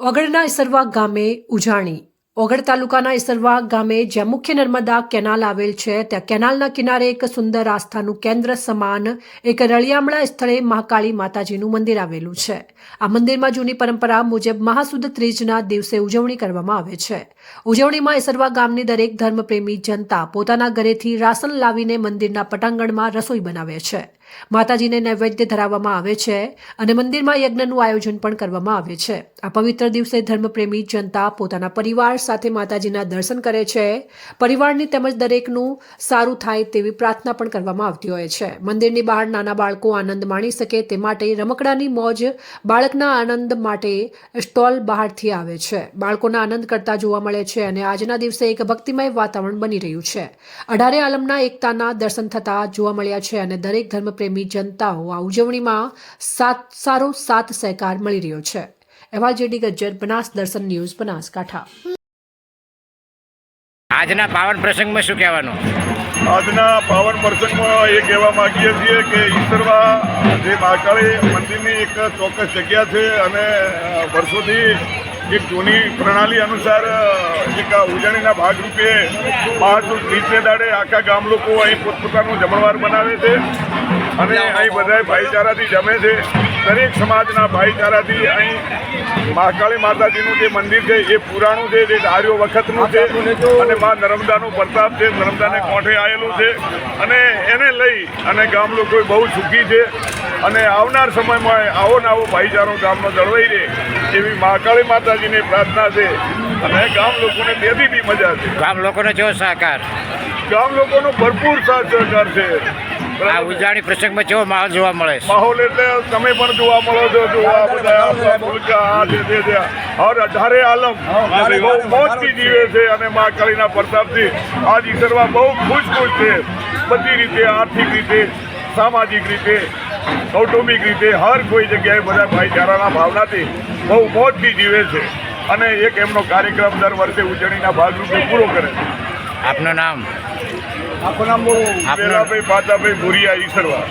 ઓગળના ઈસરવા ગામે ઉજાણી. ઓગળ તાલુકાના ઈસરવા ગામે જ્યાં મુખ્ય નર્મદા કેનાલ આવેલ છે, ત્યાં કેનાલના કિનારે એક સુંદર આસ્થાનું કેન્દ્ર સમાન એક રળિયામણા સ્થળે મહાકાળી માતાજીનું મંદિર આવેલું છે. આ મંદિરમાં જૂની પરંપરા મુજબ મહાસુદ ત્રીજના દિવસે ઉજવણી કરવામાં આવે છે. ઉજવણીમાં ઈસરવા ગામની દરેક ધર્મપ્રેમી જનતા પોતાના ઘરેથી રાશન લાવીને મંદિરના પટાંગણમાં રસોઈ બનાવે છે. માતાજીને નૈવેદ્ય ધરાવવામાં આવે છે અને મંદિરમાં યજ્ઞનું આયોજન પણ કરવામાં આવે છે. આ પવિત્ર દિવસે ધર્મપ્રેમી જનતા પોતાના પરિવાર સાથે માતાજીના દર્શન કરે છે. પરિવારની તેમજ દરેકનું સારું થાય તેવી પ્રાર્થના પણ કરવામાં આવતી હોય છે. મંદિરની બહાર નાના બાળકો આનંદ માણી શકે તે માટે રમકડાની મોજ બાળકના આનંદ માટે સ્ટોલ બહારથી આવે છે. બાળકોના આનંદ કરતા જોવા મળે છે અને આજના દિવસે એક ભક્તિમય વાતાવરણ બની રહ્યું છે. અઢારે આલમના એકતાના દર્શન થતા જોવા મળ્યા છે અને દરેક ધર્મપ્રેમી જનતાઓ આ ઉજવણીમાં સાત સારો સાથ સહકાર મળી રહ્યો છે. એવા જેડી ગજ્જર બનાસ દર્શન ન્યૂઝ બનાસકાંઠા. આજના પાવન પ્રસંગમાં શું કહેવાનું? આજના પાવન પ્રસંગમાં એ કહેવા માંગીએ છીએ કે ઈશ્વરવા જે મહાકાળી મંદિરની એક ચોક્કસ જગ્યા છે અને વર્ષોથી એક જૂની પ્રણાલી અનુસાર એક ઉજવણીના ભાગરૂપે મહાસુદ ત્રીજને દાડે આખા ગામ લોકો અહીં પોતપોતાનું જમણવાર બનાવે છે. અને અહીં બધાય ભાઈચારાથી જમે છે. દરેક સમાજના ભાઈચારાથી અહીં મહાકાળી માતાજીનું જે મંદિર છે એ પુરાણું છે જે ધાર્યો વખતનું છે અને મા નર્મદાનું પ્રતાપ છે. નર્મદાને કોઠે આવેલું છે અને એને લઈ અને ગામ લોકો બહુ સુખી છે. અને આવનાર સમયમાં આવો ને આવો ભાઈચારો ગામનો જળવાઈ રહે એવી મહાકાળી માતાજીની પ્રાર્થના છે. અને ગામ લોકોને તેથી બી મજા છે. ગામ લોકોને જો સહકાર? ગામ લોકોનો ભરપૂર સાથ સહકાર છે. આ ઉજાણી પ્રસંગમાં કેવો માહોલ જોવા મળે છે? માહોલ એટલે તમે પણ જોવા મળો છો જોવા બધા હર અઢારે આલમ. બહુ મોજથી જીવે છે અને મા કાળીના પ્રતાપથી આ ઈશ્વરવા બહુ ખુશ ખુશ છે. બધી રીતે આર્થિક રીતે સામાજિક રીતે કૌટુંબિક રીતે હર કોઈ જગ્યાએ બધા ભાઈચારાના ભાવનાથી બહુ મોજથી જીવે છે. અને એક એમનો કાર્યક્રમ દર વર્ષે ઉજવણીના ભાગરૂપે પૂરો કરે છે. આપનું નામ? આપનું ભાઈ પાતાભાઈ ભુરિયા ઈશ્વરવા